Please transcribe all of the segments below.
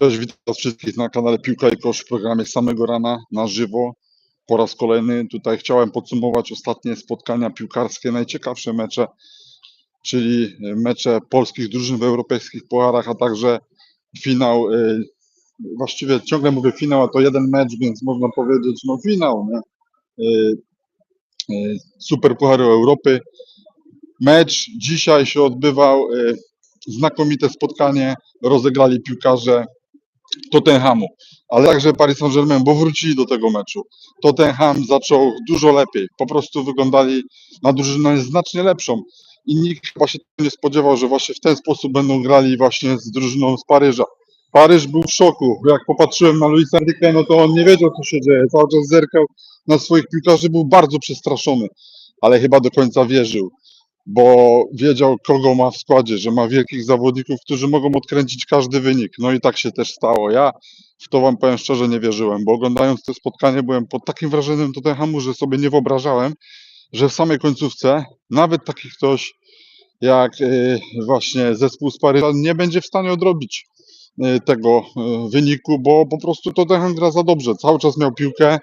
Cześć, witam was wszystkich na kanale Piłka i Kosz w programie samego rana na żywo. Po raz kolejny tutaj chciałem podsumować ostatnie spotkania piłkarskie, najciekawsze mecze, czyli mecze polskich drużyn w europejskich pucharach, a także finał. y, Właściwie ciągle mówię finał, a to jeden mecz, więc można powiedzieć, no finał, nie? Y, y, Super Pucharu Europy. Mecz dzisiaj się odbywał, znakomite spotkanie, rozegrali piłkarze Tottenhamu, ale także Paris Saint-Germain, bo wrócili do tego meczu. Tottenham zaczął dużo lepiej, po prostu wyglądali na drużynę znacznie lepszą. I nikt chyba się nie spodziewał, że właśnie w ten sposób będą grali właśnie z drużyną z Paryża. Paryż był w szoku, jak popatrzyłem na Luisa Enrique, no to on nie wiedział co się dzieje, cały czas zerkał na swoich piłkarzy, był bardzo przestraszony, ale chyba do końca wierzył bo wiedział, kogo ma w składzie, że ma wielkich zawodników, którzy mogą odkręcić każdy wynik. No i tak się też stało. Ja w to wam powiem szczerze nie wierzyłem, bo oglądając to spotkanie byłem pod takim wrażeniem Tottenhamu, że sobie nie wyobrażałem, że w samej końcówce nawet taki ktoś jak y, właśnie zespół z Paryża nie będzie w stanie odrobić y, tego y, wyniku, bo po prostu Tottenham gra za dobrze. Cały czas miał piłkę,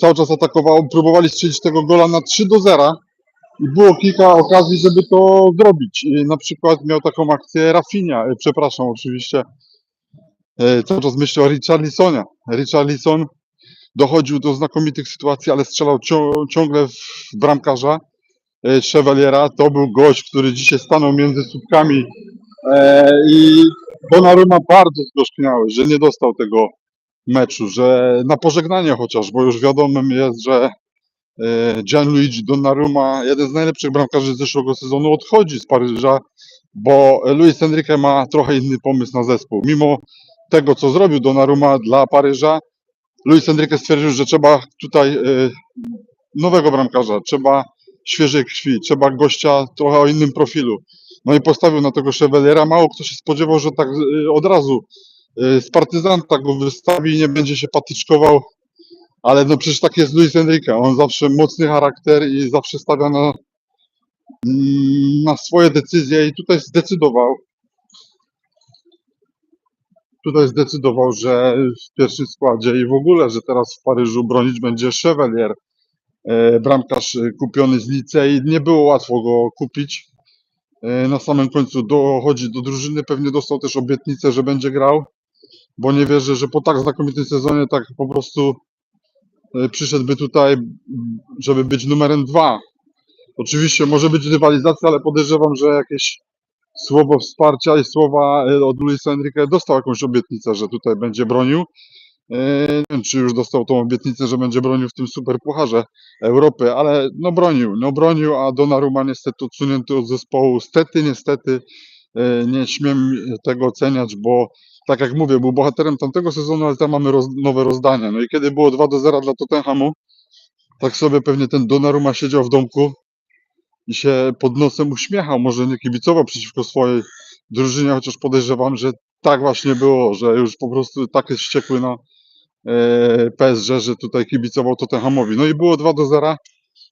cały czas atakował, próbowali strzelić tego gola na 3 do 0 i było kilka okazji, żeby to zrobić. I na przykład miał taką akcję Rafinha, e, przepraszam oczywiście, e, cały czas myślę o Richarlisonie. Richarlison dochodził do znakomitych sytuacji, ale strzelał cią- ciągle w bramkarza Chevaliera. To był gość, który dzisiaj stanął między słupkami e, i Donnarumma bardzo zgorzkniały, że nie dostał tego meczu, że na pożegnanie chociaż, bo już wiadomym jest, że Gianluigi Donnarumma, jeden z najlepszych bramkarzy z zeszłego sezonu, odchodzi z Paryża, bo Luis Enrique ma trochę inny pomysł na zespół. Mimo tego, co zrobił Donnarumma dla Paryża, Luis Enrique stwierdził, że trzeba tutaj e, nowego bramkarza, trzeba świeżej krwi, trzeba gościa trochę o innym profilu. No i postawił na tego Chevaliera. Mało kto się spodziewał, że tak e, od razu e, z partyzanta go wystawi i nie będzie się patyczkował ale no przecież tak jest Luis Enrique. On zawsze mocny charakter i zawsze stawia na, na swoje decyzje i tutaj zdecydował. Tutaj zdecydował, że w pierwszym składzie i w ogóle, że teraz w Paryżu bronić będzie Chevalier, e, bramkarz kupiony z Licei. Nie było łatwo go kupić. E, Na samym końcu dochodzi do drużyny, pewnie dostał też obietnicę, że będzie grał, bo nie wierzę, że po tak znakomitym sezonie tak po prostu przyszedłby tutaj, żeby być numerem dwa. Oczywiście może być rywalizacja, ale podejrzewam, że jakieś słowo wsparcia i słowa e, od Luisa Enrique dostał jakąś obietnicę, że tutaj będzie bronił. E, Nie wiem, czy już dostał tą obietnicę, że będzie bronił w tym super pucharze Europy, ale no bronił, no bronił, a Donnarumma niestety odsunięty od zespołu. Stety, niestety e, nie śmiem tego oceniać, bo tak jak mówię, był bohaterem tamtego sezonu, ale tam mamy roz, nowe rozdania. No i kiedy było 2 do 0 dla Tottenhamu, tak sobie pewnie ten Donnarumma siedział w domku i się pod nosem uśmiechał. Może nie kibicował przeciwko swojej drużynie, chociaż podejrzewam, że tak właśnie było, że już po prostu tak jest wściekły na e, PSG, że tutaj kibicował Tottenhamowi. No i było 2 do 0.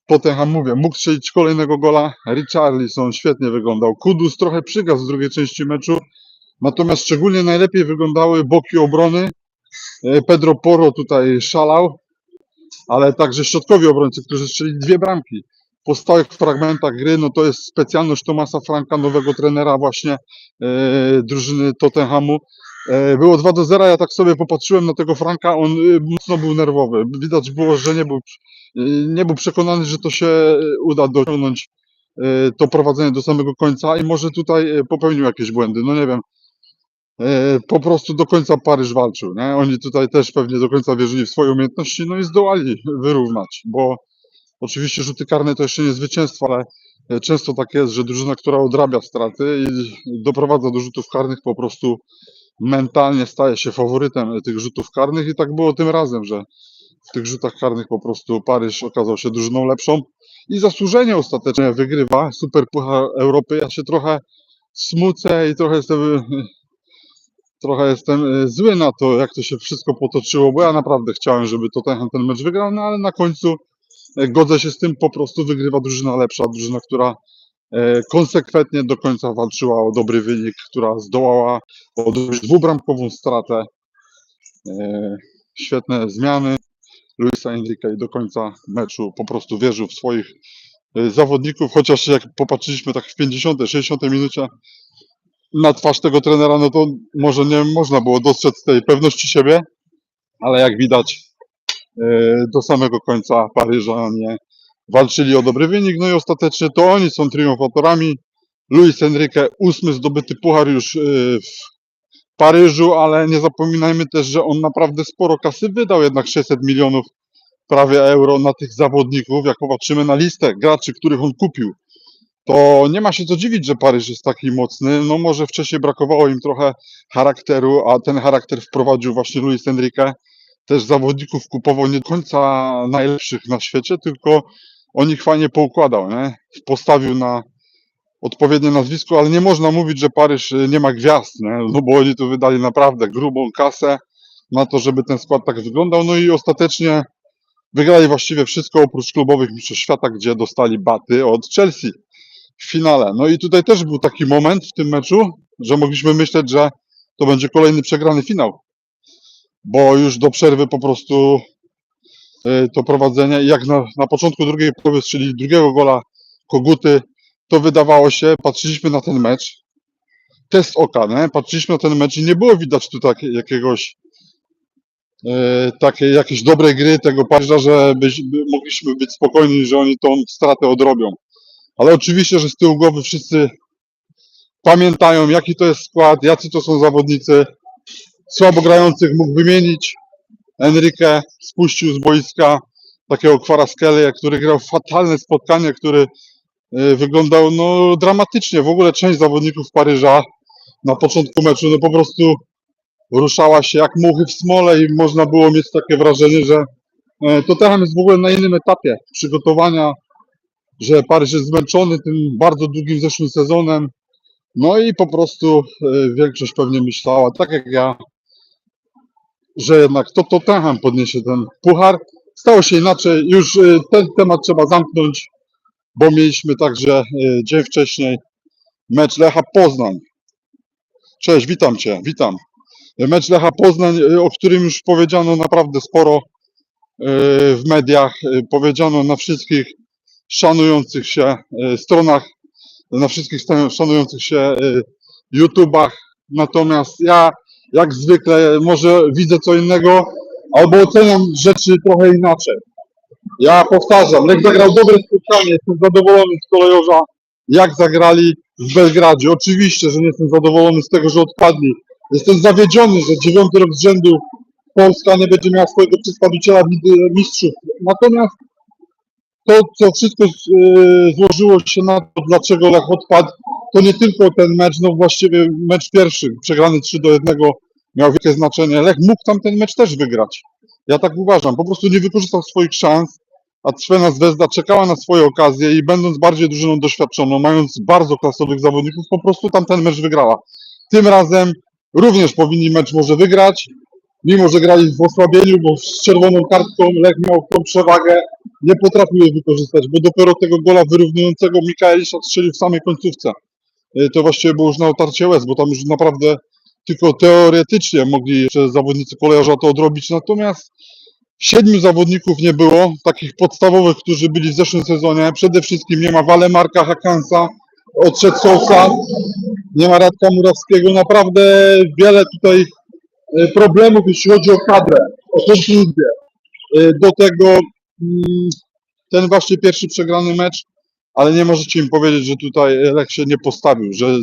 Tottenham, mówię, mógł strzelić kolejnego gola. Richarlison świetnie wyglądał. Kudus trochę przygasł w drugiej części meczu. Natomiast szczególnie najlepiej wyglądały boki obrony. E, Pedro Porro tutaj szalał, ale także środkowi obrońcy, którzy strzeli dwie bramki. Po stałych fragmentach gry, no to jest specjalność Tomasa Franka, nowego trenera właśnie e, drużyny Tottenhamu. E, było 2 do 0, ja tak sobie popatrzyłem na tego Franka, on e, mocno był nerwowy. Widać było, że nie był, e, nie był przekonany, że to się uda dociągnąć to prowadzenie do samego końca i może tutaj popełnił jakieś błędy, no nie wiem. E, Po prostu do końca Paryż walczył, nie? Oni tutaj też pewnie do końca wierzyli w swoje umiejętności, no i zdołali wyrównać, bo oczywiście rzuty karne to jeszcze nie zwycięstwo, ale e, często tak jest, że drużyna, która odrabia straty i doprowadza do rzutów karnych, po prostu mentalnie staje się faworytem tych rzutów karnych i tak było tym razem, że w tych rzutach karnych po prostu Paryż okazał się drużyną lepszą i zasłużenie ostatecznie wygrywa Super Puchar Europy. Ja się trochę smucę i trochę jestem, trochę jestem e, zły na to, jak to się wszystko potoczyło, bo ja naprawdę chciałem, żeby Tottenham ten mecz wygrał, no ale na końcu e, godzę się z tym, po prostu wygrywa drużyna lepsza, drużyna, która e, konsekwentnie do końca walczyła o dobry wynik, która zdołała odrobić dwubramkową stratę. Świetne zmiany Luisa Enrique i do końca meczu po prostu wierzył w swoich zawodników, chociaż jak popatrzyliśmy tak w 50, 60 minucie na twarz tego trenera, no to może nie można było dostrzec tej pewności siebie, ale jak widać e, do samego końca Paryżanie walczyli o dobry wynik, no i ostatecznie to oni są triumfatorami. Luis Enrique, ósmy zdobyty puchar już e, w Paryżu, ale nie zapominajmy też, że on naprawdę sporo kasy wydał, jednak 600 milionów prawie euro na tych zawodników. Jak popatrzymy na listę graczy, których on kupił, to nie ma się co dziwić, że Paryż jest taki mocny. No może wcześniej brakowało im trochę charakteru, a ten charakter wprowadził właśnie Luis Enrique. Też zawodników kupował nie do końca najlepszych na świecie, tylko on ich fajnie poukładał, nie? Postawił na odpowiednie nazwisko, ale nie można mówić, że Paryż y, nie ma gwiazd, nie? No bo oni tu wydali naprawdę grubą kasę na to, żeby ten skład tak wyglądał. No i ostatecznie wygrali właściwie wszystko oprócz klubowych mistrzostw świata, gdzie dostali baty od Chelsea w finale. No i tutaj też był taki moment w tym meczu, że mogliśmy myśleć, że to będzie kolejny przegrany finał. Bo już do przerwy po prostu y, to prowadzenie jak na, na początku drugiej połowy strzeli drugiego gola Koguty, to wydawało się, patrzyliśmy na ten mecz, test oka, nie? patrzyliśmy na ten mecz i nie było widać tu tak, jakiegoś e, takiej jakiejś dobrej gry tego Paryża, że byś, by, mogliśmy być spokojni, że oni tą stratę odrobią. Ale oczywiście, że z tyłu głowy wszyscy pamiętają, jaki to jest skład, jacy to są zawodnicy. Słabo grających mógł wymienić. Enrique spuścił z boiska takiego Kwaraskele, który grał fatalne spotkanie, który e, wyglądał no, dramatycznie. W ogóle część zawodników Paryża na początku meczu no, po prostu ruszała się jak muchy w smole i można było mieć takie wrażenie, że e, Tottenham jest w ogóle na innym etapie przygotowania, że Paryż jest zmęczony tym bardzo długim zeszłym sezonem. No i po prostu e, większość pewnie myślała, tak jak ja, że jednak to Tottenham podniesie ten puchar. Stało się inaczej, już e, ten temat trzeba zamknąć, bo mieliśmy także e, dzień wcześniej mecz Lecha Poznań. Cześć, witam Cię, witam. Mecz Lecha Poznań, o którym już powiedziano naprawdę sporo w mediach, powiedziano na wszystkich szanujących się e, stronach, na wszystkich szanujących się e, YouTubach. Natomiast ja, jak zwykle, może widzę co innego, albo oceniam rzeczy trochę inaczej. Ja powtarzam, Lech zagrał dobre spotkanie, jestem zadowolony z kolejorza, jak zagrali w Belgradzie. Oczywiście, że nie jestem zadowolony z tego, że odpadli. Jestem zawiedziony, że dziewiąty rok z rzędu Polska nie będzie miała swojego przedstawiciela w Mistrzów. Natomiast to, co wszystko yy, złożyło się na to, dlaczego Lech odpadł, to nie tylko ten mecz, no właściwie mecz pierwszy, przegrany 3 do 1 miał wielkie znaczenie. Lech mógł tam ten mecz też wygrać. Ja tak uważam. Po prostu nie wykorzystał swoich szans, a Cwena Zvezda czekała na swoje okazje i będąc bardziej drużyną doświadczoną, mając bardzo klasowych zawodników, po prostu tam ten mecz wygrała. Tym razem również powinni mecz może wygrać, mimo że grali w osłabieniu, bo z czerwoną kartką Lech miał tą przewagę, nie potrafił jej wykorzystać, bo dopiero tego gola wyrównującego Mikaelisza strzelił w samej końcówce. Y, To właściwie było już na otarcie łez, bo tam już naprawdę tylko teoretycznie mogli jeszcze zawodnicy kolejarza to odrobić, natomiast siedmiu zawodników nie było, takich podstawowych, którzy byli w zeszłym sezonie. Przede wszystkim nie ma Walemarka Hakansa, odszedł Sousa, nie ma Radka Murawskiego. Naprawdę wiele tutaj e, problemów, jeśli chodzi o kadrę, o konkluzję. E, Do tego mm, ten właśnie pierwszy przegrany mecz, ale nie możecie im powiedzieć, że tutaj Lech się nie postawił, że,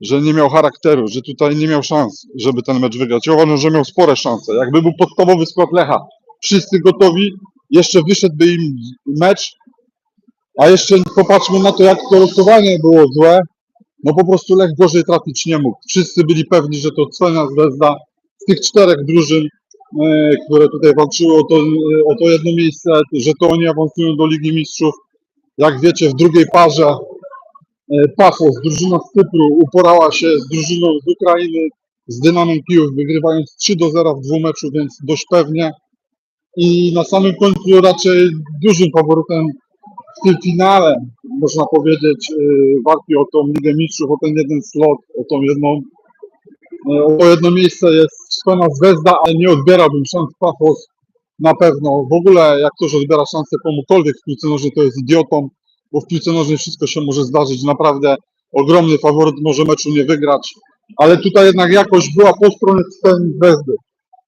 że nie miał charakteru, że tutaj nie miał szans, żeby ten mecz wygrać. Ja uważam, że miał spore szanse. Jakby był podstawowy skład Lecha, wszyscy gotowi, jeszcze wyszedłby im mecz, a jeszcze popatrzmy na to, jak to losowanie było złe. No po prostu Lech gorzej trafić nie mógł. Wszyscy byli pewni, że to Cwena Zvezda tych czterech drużyn, e, które tutaj walczyły o to, e, o to jedno miejsce, że to oni awansują do Ligi Mistrzów. Jak wiecie, w drugiej parze e, Pafos, drużyna z Cypru, uporała się z drużyną z Ukrainy, z Dynamem Kijów, wygrywając 3 do 0 w dwóch meczu, więc dość pewnie. I na samym końcu raczej dużym faworytem w tym finale można powiedzieć, walki o tą Ligę Mistrzów, o ten jeden slot, o tą jedną, o to jedno miejsce jest Szpena Zvezda, ale nie odbierałbym szans Pafos na pewno. W ogóle jak ktoś odbiera szansę komukolwiek w piłce nożnej, to jest idiotą, bo w piłce nożnej wszystko się może zdarzyć. Naprawdę ogromny faworyt może meczu nie wygrać, ale tutaj jednak jakość była po stronie Zvezdy.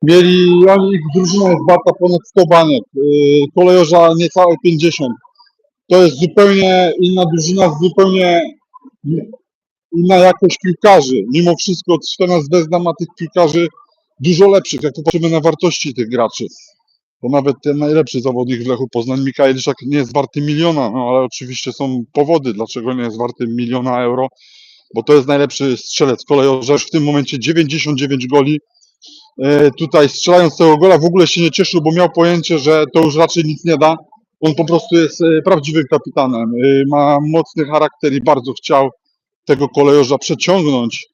Mieli, oni, ich drużyna jest warta ponad 100 baniek, yy, kolejorza niecałe 50. To jest zupełnie inna drużyna, zupełnie inna jakość piłkarzy. Mimo wszystko Szpena Zvezda ma tych piłkarzy dużo lepszych, jak popatrzymy na wartości tych graczy. To nawet ten najlepszy zawodnik w Lechu Poznań, Mikael Liszak, nie jest warty miliona, no ale oczywiście są powody, dlaczego nie jest warty miliona euro, bo to jest najlepszy strzelec kolejorza, już w tym momencie 99 goli. E, Tutaj strzelając tego gola w ogóle się nie cieszył, bo miał pojęcie, że to już raczej nic nie da. On po prostu jest e, prawdziwym kapitanem. E, Ma mocny charakter i bardzo chciał tego kolejorza przeciągnąć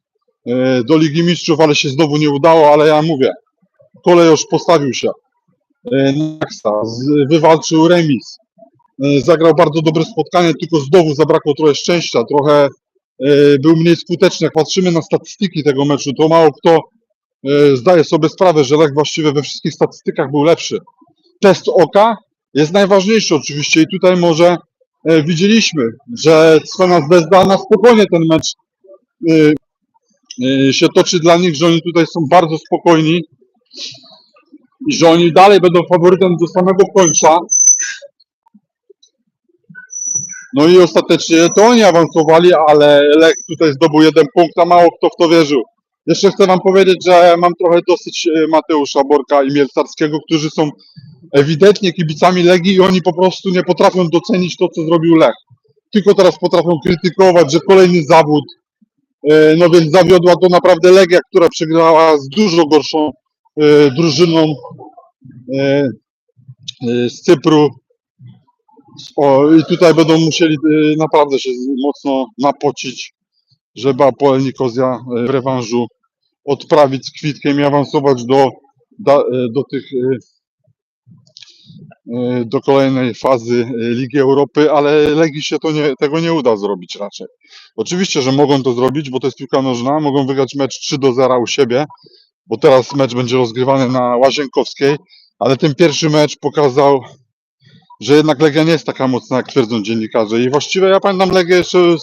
e, do Ligi Mistrzów, ale się znowu nie udało, ale ja mówię, kolejorz postawił się. E, na maksa, z- wywalczył remis. E, Zagrał bardzo dobre spotkanie, tylko znowu zabrakło trochę szczęścia, trochę był mniej skuteczny. Jak patrzymy na statystyki tego meczu, to mało kto zdaje sobie sprawę, że Lech właściwie we wszystkich statystykach był lepszy. Test oka jest najważniejszy oczywiście i tutaj może widzieliśmy, że Cwana Zvezda na spokojnie ten mecz e, e, się toczy dla nich, że oni tutaj są bardzo spokojni i że oni dalej będą faworytem do samego końca. No i ostatecznie to oni awansowali, ale Lech tutaj zdobył jeden punkt, a mało kto w to wierzył. Jeszcze chcę Wam powiedzieć, że mam trochę dosyć e, Mateusza Borka i Mielcarskiego, którzy są ewidentnie kibicami Legii i oni po prostu nie potrafią docenić to, co zrobił Lech. Tylko teraz potrafią krytykować, że kolejny zawód. E, No więc zawiodła to naprawdę Legia, która przegrała z dużo gorszą e, drużyną z Cypru. O, I tutaj będą musieli naprawdę się mocno napocić, żeby Apoel Nikozja e, w rewanżu odprawić z kwitkiem i awansować do, e, do tych e, do kolejnej fazy Ligi Europy, ale Legii się to nie, tego nie uda zrobić raczej. Oczywiście, że mogą to zrobić, bo to jest piłka nożna, mogą wygrać mecz 3 do 0 u siebie, bo teraz mecz będzie rozgrywany na Łazienkowskiej, ale ten pierwszy mecz pokazał, że jednak Legia nie jest taka mocna, jak twierdzą dziennikarze. I właściwie ja pamiętam Legię jeszcze z,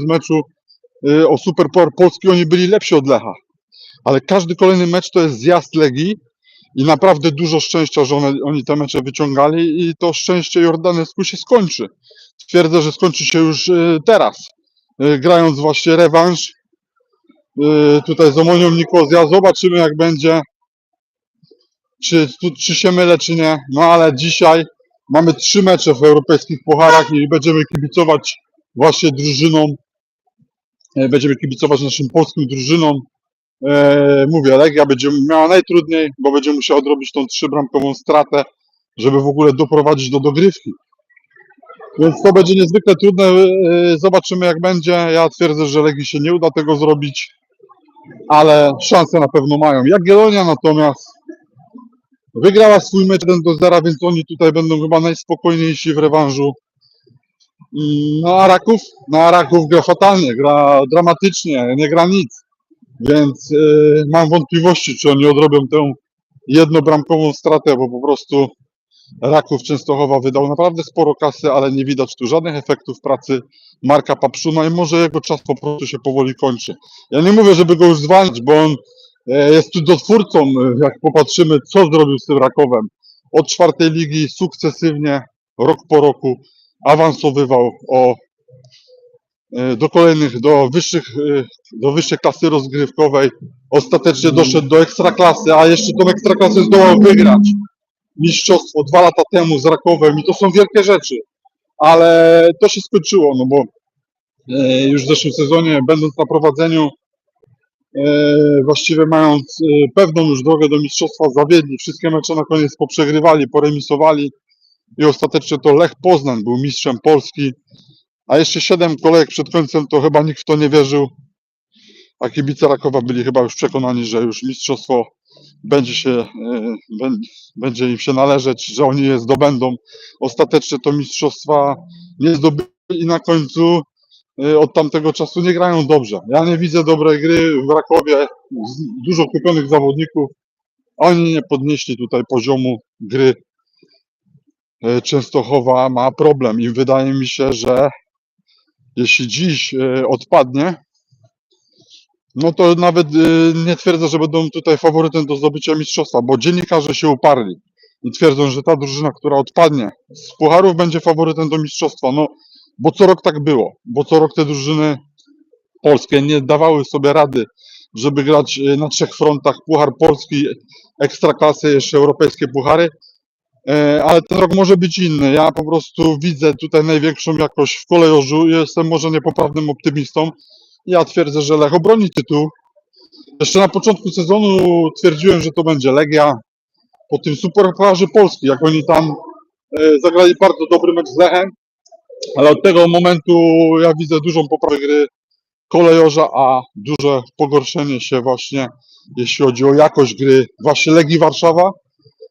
z meczu o Super Puchar Polski, oni byli lepsi od Lecha. Ale każdy kolejny mecz to jest zjazd Legii i naprawdę dużo szczęścia, że one, oni te mecze wyciągali i to szczęście Jordanesku się skończy. Twierdzę, że skończy się już y, teraz, y, grając właśnie rewanż y, tutaj z Omonią Nikozja. Zobaczymy jak będzie, czy, czy się mylę, czy nie. No ale dzisiaj mamy trzy mecze w europejskich pucharach i będziemy kibicować właśnie drużynom, będziemy kibicować naszym polskim drużynom. E, mówię, Legia będzie miała najtrudniej, bo będzie musiała odrobić tą trzybramkową stratę, żeby w ogóle doprowadzić do dogrywki. Więc to będzie niezwykle trudne. e, Zobaczymy jak będzie. Ja twierdzę, że Legii się nie uda tego zrobić, ale szanse na pewno mają. Jagiellonia natomiast wygrała swój mecz 1 do 0, więc oni tutaj będą chyba najspokojniejsi w rewanżu. Mm, No Raków? No a Raków gra fatalnie, gra dramatycznie, nie gra nic. Więc y, mam wątpliwości, czy oni odrobią tę jednobramkową stratę, bo po prostu Raków Częstochowa wydał naprawdę sporo kasy, ale nie widać tu żadnych efektów pracy Marka Papszuna i może jego czas po prostu się powoli kończy. Ja nie mówię, żeby go już zwalniać, bo on e, jest tu dotwórcą, jak popatrzymy, co zrobił z tym Rakowem. Od czwartej ligi sukcesywnie, rok po roku awansowywał o, e, do kolejnych, do wyższych, e, do wyższej klasy rozgrywkowej. Ostatecznie doszedł do ekstraklasy, a jeszcze tą ekstraklasę zdołał wygrać. Mistrzostwo dwa lata temu z Rakowem i to są wielkie rzeczy. Ale to się skończyło, no bo e, już w zeszłym sezonie, będąc na prowadzeniu, właściwie mając pewną już drogę do mistrzostwa, zawiedli. Wszystkie mecze na koniec poprzegrywali, poremisowali i ostatecznie to Lech Poznań był mistrzem Polski. A jeszcze siedem kolejek przed końcem to chyba nikt w to nie wierzył. A kibice Rakowa byli chyba już przekonani, że już mistrzostwo będzie się, e, bę- będzie im się należeć, że oni je zdobędą. Ostatecznie to mistrzostwa nie zdobyli. i na końcu y, od tamtego czasu nie grają dobrze. Ja nie widzę dobrej gry w Rakowie, dużo kupionych zawodników. Oni nie podnieśli tutaj poziomu gry. Y, Częstochowa ma problem i wydaje mi się, że jeśli dziś y, odpadnie, no to nawet y, nie twierdzę, że będą tutaj faworytem do zdobycia mistrzostwa, bo dziennikarze się uparli i twierdzą, że ta drużyna, która odpadnie z pucharów będzie faworytem do mistrzostwa. No, bo co rok tak było, bo co rok te drużyny polskie nie dawały sobie rady, żeby grać na trzech frontach, puchar polski, ekstraklasy, jeszcze europejskie puchary. E, Ale ten rok może być inny. Ja po prostu widzę tutaj największą jakość w kolejorzu. Jestem może niepoprawnym optymistą. Ja twierdzę, że Lech obroni tytuł. Jeszcze na początku sezonu twierdziłem, że to będzie Legia. Po tym super pucharze Polski, jak oni tam e, zagrali bardzo dobry mecz z Lechem. Ale od tego momentu ja widzę dużą poprawę gry kolejorza, a duże pogorszenie się właśnie, jeśli chodzi o jakość gry właśnie Legii Warszawa.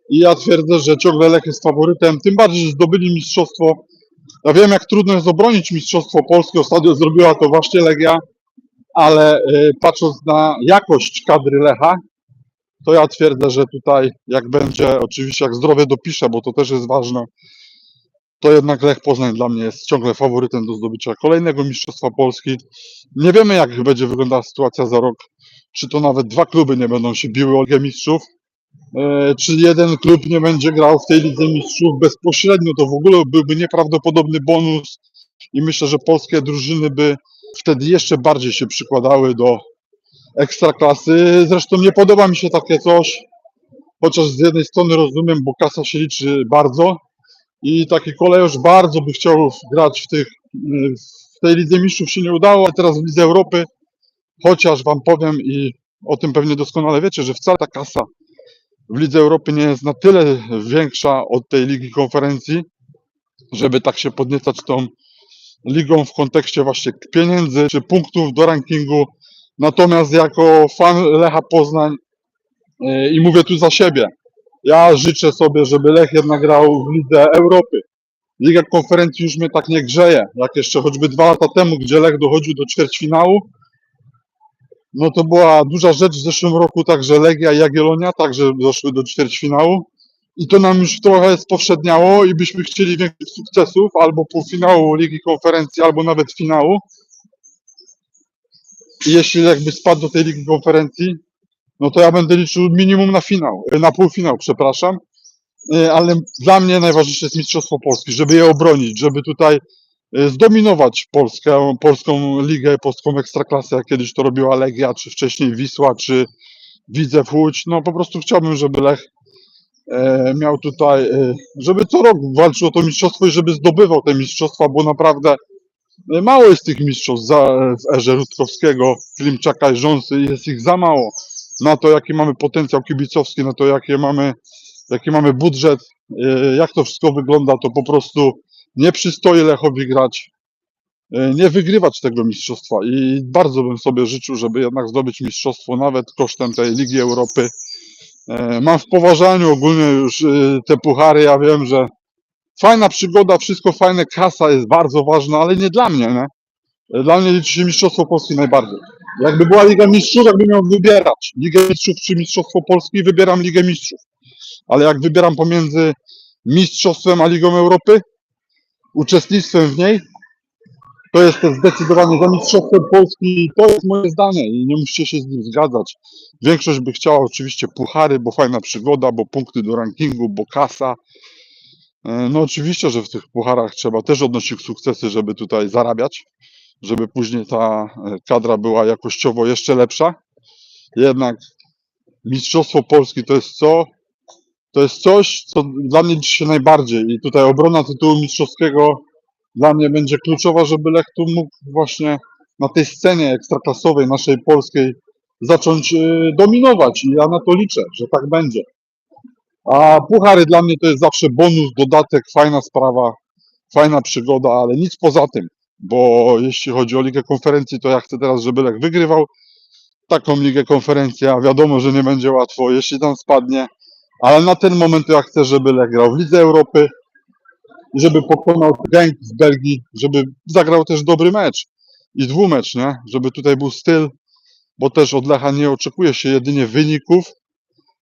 I ja twierdzę, że ciągle Lech jest faworytem, tym bardziej, że zdobyli mistrzostwo. Ja wiem, jak trudno jest obronić mistrzostwo polskie. Ostatnio zrobiła to właśnie Legia, ale y, patrząc na jakość kadry Lecha, to ja twierdzę, że tutaj jak będzie, oczywiście jak zdrowie dopiszę, bo to też jest ważne, to jednak Lech Poznań dla mnie jest ciągle faworytem do zdobycia kolejnego mistrzostwa Polski. Nie wiemy, jak będzie wyglądała sytuacja za rok. Czy to nawet dwa kluby nie będą się biły o Ligę Mistrzów, czy jeden klub nie będzie grał w tej Lidze Mistrzów bezpośrednio. To w ogóle byłby nieprawdopodobny bonus i myślę, że polskie drużyny by wtedy jeszcze bardziej się przykładały do ekstraklasy. Zresztą nie podoba mi się takie coś, chociaż z jednej strony rozumiem, bo kasa się liczy bardzo i taki kolejorz bardzo by chciał grać w, tych, w tej Lidze Mistrzów się nie udało, a teraz w Lidze Europy, chociaż Wam powiem i o tym pewnie doskonale wiecie, że wcale ta kasa w Lidze Europy nie jest na tyle większa od tej Ligi Konferencji, żeby tak się podniecać tą ligą w kontekście właśnie pieniędzy czy punktów do rankingu. Natomiast jako fan Lecha Poznań yy, i mówię tu za siebie, ja życzę sobie, żeby Lech jednak grał w Lidze Europy. Liga Konferencji już mnie tak nie grzeje, jak jeszcze choćby dwa lata temu, gdzie Lech dochodził do ćwierćfinału. No to była duża rzecz w zeszłym roku, także Legia i Jagiellonia także doszły do ćwierćfinału. I to nam już trochę spowszedniało i byśmy chcieli większych sukcesów, albo półfinału Ligi Konferencji, albo nawet finału. I jeśli Lech by spadł do tej Ligi Konferencji, no to ja będę liczył minimum na finał, e, na półfinał, przepraszam. E, Ale dla mnie najważniejsze jest Mistrzostwo Polski, żeby je obronić, żeby tutaj zdominować Polskę, polską ligę, polską ekstraklasę, jak kiedyś to robiła Legia, czy wcześniej Wisła, czy Widzew Łódź. No po prostu chciałbym, żeby Lech e, miał tutaj, e, żeby co rok walczył o to mistrzostwo i żeby zdobywał te mistrzostwa, bo naprawdę e, mało jest tych mistrzostw w erze Rutkowskiego, Klimczaka i Rząsy, jest ich za mało na to, jaki mamy potencjał kibicowski, na to, jakie mamy, jaki mamy budżet, jak to wszystko wygląda, to po prostu nie przystoi Lechowi grać, e, nie wygrywać tego mistrzostwa i bardzo bym sobie życzył, żeby jednak zdobyć mistrzostwo nawet kosztem tej Ligi Europy. E, Mam w poważaniu ogólnie już e, te puchary, ja wiem, że fajna przygoda, wszystko fajne, kasa jest bardzo ważna, ale nie dla mnie, nie? Dla mnie liczy się Mistrzostwo Polski najbardziej. Jakby była Liga Mistrzów, jakbym miał wybierać Ligę Mistrzów czy Mistrzostwo Polski, wybieram Ligę Mistrzów. Ale jak wybieram pomiędzy Mistrzostwem a Ligą Europy, uczestnictwem w niej, to jestem zdecydowanie za Mistrzostwem Polski. To jest moje zdanie i nie musicie się z nim zgadzać. Większość by chciała oczywiście puchary, bo fajna przygoda, bo punkty do rankingu, bo kasa. E, No oczywiście, że w tych pucharach trzeba też odnosić sukcesy, żeby tutaj zarabiać, żeby później ta e, kadra była jakościowo jeszcze lepsza. Jednak Mistrzostwo Polski to jest co? To jest coś, co dla mnie się najbardziej. I tutaj obrona tytułu mistrzowskiego dla mnie będzie kluczowa, żeby Lech tu mógł właśnie na tej scenie ekstraklasowej naszej polskiej zacząć e, dominować. I ja na to liczę, że tak będzie. A puchary dla mnie to jest zawsze bonus, dodatek, fajna sprawa, fajna przygoda, ale nic poza tym, bo jeśli chodzi o Ligę Konferencji, to ja chcę teraz, żeby Lech wygrywał taką Ligę Konferencji, a wiadomo, że nie będzie łatwo, jeśli tam spadnie, ale na ten moment ja chcę, żeby Lech grał w Lidze Europy, i żeby pokonał Genk z Belgii, żeby zagrał też dobry mecz i dwumecz, nie? Żeby tutaj był styl, bo też od Lecha nie oczekuje się jedynie wyników,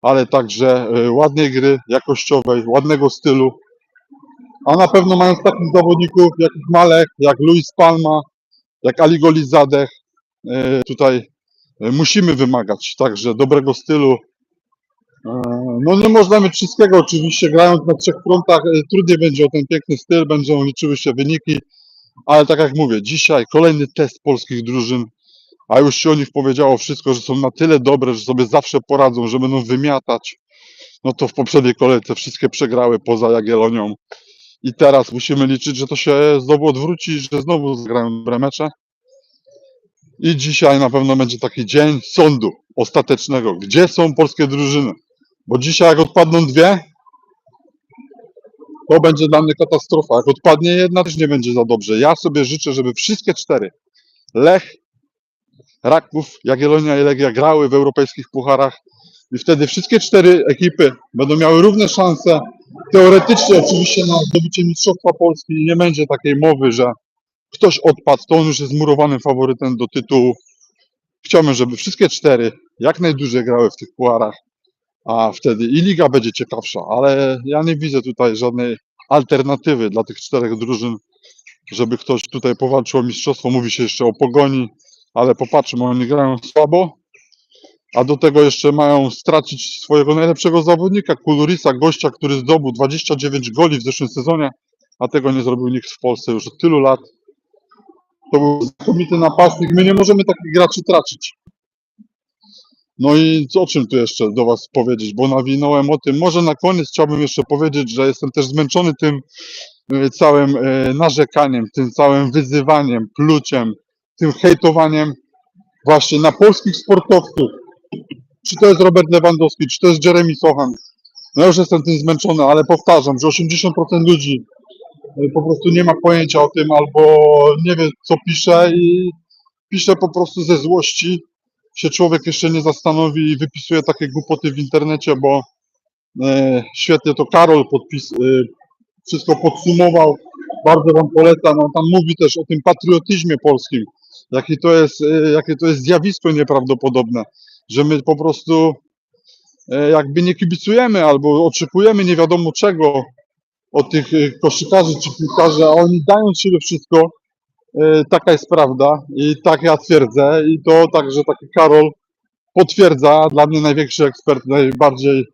ale także e, ładnej gry, jakościowej, ładnego stylu. A na pewno mając takich zawodników jak Malek, jak Luis Palma, jak Ali Golizadeh, e, tutaj e, musimy wymagać także dobrego stylu. E, No nie można mieć wszystkiego oczywiście, grając na trzech frontach e, trudniej będzie o ten piękny styl, będą liczyły się wyniki, ale tak jak mówię, dzisiaj kolejny test polskich drużyn, a już się o nich powiedziało wszystko, że są na tyle dobre, że sobie zawsze poradzą, że będą wymiatać. No to w poprzedniej kolejce wszystkie przegrały poza Jagiellonią. I teraz musimy liczyć, że to się znowu odwróci, że znowu zagrają dobre mecze. I dzisiaj na pewno będzie taki dzień sądu ostatecznego. Gdzie są polskie drużyny? Bo dzisiaj jak odpadną dwie, to będzie dla mnie katastrofa. Jak odpadnie jedna, też nie będzie za dobrze. Ja sobie życzę, żeby wszystkie cztery, Lech, Raków, Jagiellonia i Legia grały w europejskich pucharach i wtedy wszystkie cztery ekipy będą miały równe szanse. Teoretycznie oczywiście na zdobycie Mistrzostwa Polski nie będzie takiej mowy, że ktoś odpadł, to on już jest murowanym faworytem do tytułu. Chciałbym, żeby wszystkie cztery jak najdłużej grały w tych pucharach, a wtedy i liga będzie ciekawsza, ale ja nie widzę tutaj żadnej alternatywy dla tych czterech drużyn, żeby ktoś tutaj powalczył o mistrzostwo. Mówi się jeszcze o pogoni, ale popatrzmy, oni grają słabo, a do tego jeszcze mają stracić swojego najlepszego zawodnika, Kulurisa, gościa, który zdobył 29 goli w zeszłym sezonie, a tego nie zrobił nikt w Polsce już od tylu lat. To był znakomity napastnik. My nie możemy takich graczy tracić. No i o czym tu jeszcze do Was powiedzieć, bo nawinąłem o tym. Może na koniec chciałbym jeszcze powiedzieć, że jestem też zmęczony tym e, całym e, narzekaniem, tym całym wyzywaniem, pluciem, tym hejtowaniem właśnie na polskich sportowców. Czy to jest Robert Lewandowski, czy to jest Jeremy Sochan. No już jestem tym zmęczony, ale powtarzam, że 80% ludzi e, po prostu nie ma pojęcia o tym albo nie wie co pisze i pisze po prostu ze złości. Się człowiek jeszcze nie zastanowi i wypisuje takie głupoty w internecie, bo e, świetnie to Karol podpis, e, wszystko podsumował. Bardzo Wam polecam. On tam mówi też o tym patriotyzmie polskim, jakie to jest, e, jakie to jest zjawisko nieprawdopodobne, że my po prostu jakby nie kibicujemy albo oczekujemy nie wiadomo czego od tych koszykarzy czy piłkarzy, a oni dają siebie wszystko. E, Taka jest prawda i tak ja twierdzę i to także taki Karol potwierdza, dla mnie największy ekspert, najbardziej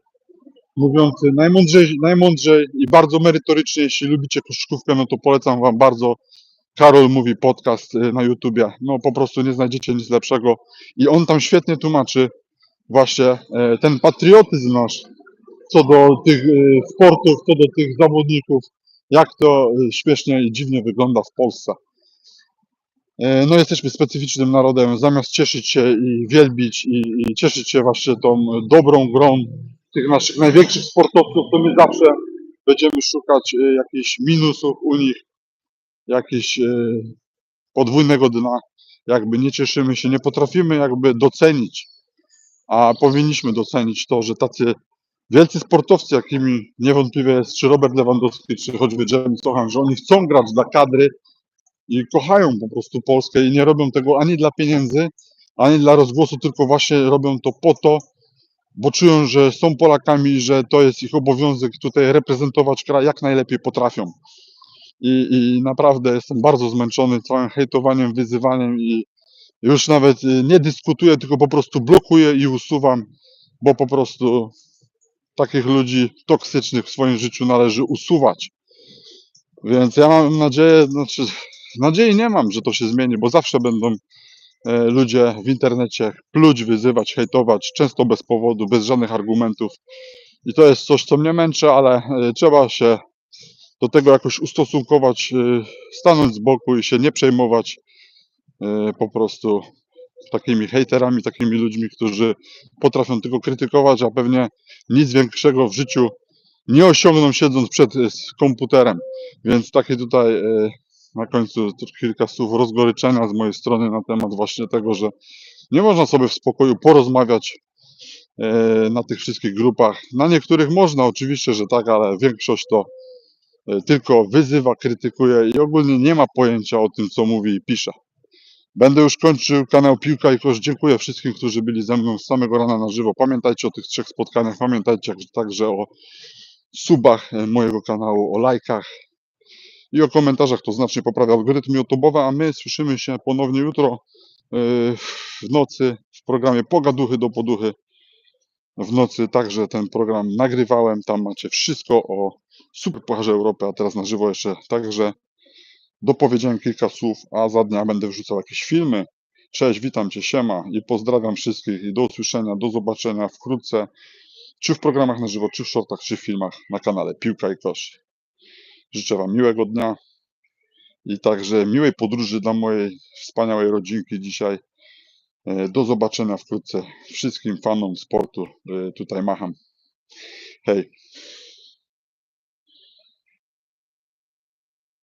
mówiący, najmądrzej, najmądrzej i bardzo merytorycznie, jeśli lubicie koszykówkę, no to polecam Wam bardzo. Karol mówi podcast y, na YouTubie, no po prostu nie znajdziecie nic lepszego i on tam świetnie tłumaczy właśnie e, ten patriotyzm nasz co do tych sportów, co do tych zawodników, jak to śmiesznie i dziwnie wygląda w Polsce. E, No jesteśmy specyficznym narodem, zamiast cieszyć się i wielbić i, i cieszyć się właśnie tą dobrą grą tych naszych największych sportowców, to my zawsze będziemy szukać e, jakichś minusów u nich, jakichś e, podwójnego dna, jakby nie cieszymy się, nie potrafimy jakby docenić, a powinniśmy docenić to, że tacy wielcy sportowcy, jakimi niewątpliwie jest czy Robert Lewandowski, czy choćby Jeremy Sochan, że oni chcą grać dla kadry, i kochają po prostu Polskę i nie robią tego ani dla pieniędzy, ani dla rozgłosu, tylko właśnie robią to po to, bo czują, że są Polakami że to jest ich obowiązek tutaj reprezentować kraj jak najlepiej potrafią. I, I naprawdę jestem bardzo zmęczony całym hejtowaniem, wyzywaniem i już nawet y, nie dyskutuję, tylko po prostu blokuję i usuwam, bo po prostu takich ludzi toksycznych w swoim życiu należy usuwać. Więc ja mam nadzieję, znaczy nadziei nie mam, że to się zmieni, bo zawsze będą e, ludzie w internecie pluć, wyzywać, hejtować, często bez powodu, bez żadnych argumentów. I to jest coś, co mnie męczy, ale e, trzeba się do tego jakoś ustosunkować, e, stanąć z boku i się nie przejmować po prostu takimi hejterami, takimi ludźmi, którzy potrafią tylko krytykować, a pewnie nic większego w życiu nie osiągną siedząc przed komputerem. Więc takie tutaj na końcu kilka słów rozgoryczenia z mojej strony na temat właśnie tego, że nie można sobie w spokoju porozmawiać e, na tych wszystkich grupach. Na niektórych można oczywiście, że tak, ale większość to e, tylko wyzywa, krytykuje i ogólnie nie ma pojęcia o tym, co mówi i pisze. Będę już kończył kanał Piłka i Kosz. Dziękuję wszystkim, którzy byli ze mną z samego rana na żywo. Pamiętajcie o tych trzech spotkaniach, pamiętajcie także o subach e, mojego kanału, o lajkach i o komentarzach. To znacznie poprawia algorytm YouTube'owy, a my słyszymy się ponownie jutro e, w nocy w programie Pogaduchy do Poduchy. W nocy także ten program nagrywałem. Tam macie wszystko o Superpucharze Europy, a teraz na żywo jeszcze także dopowiedziałem kilka słów, a za dnia będę wrzucał jakieś filmy. Cześć, witam Cię, siema i pozdrawiam wszystkich i do usłyszenia, do zobaczenia wkrótce, czy w programach na żywo, czy w shortach, czy w filmach na kanale Piłka i Kosz. Życzę Wam miłego dnia i także miłej podróży dla mojej wspaniałej rodzinki dzisiaj. E, Do zobaczenia wkrótce wszystkim fanom sportu. E, Tutaj macham. Hej.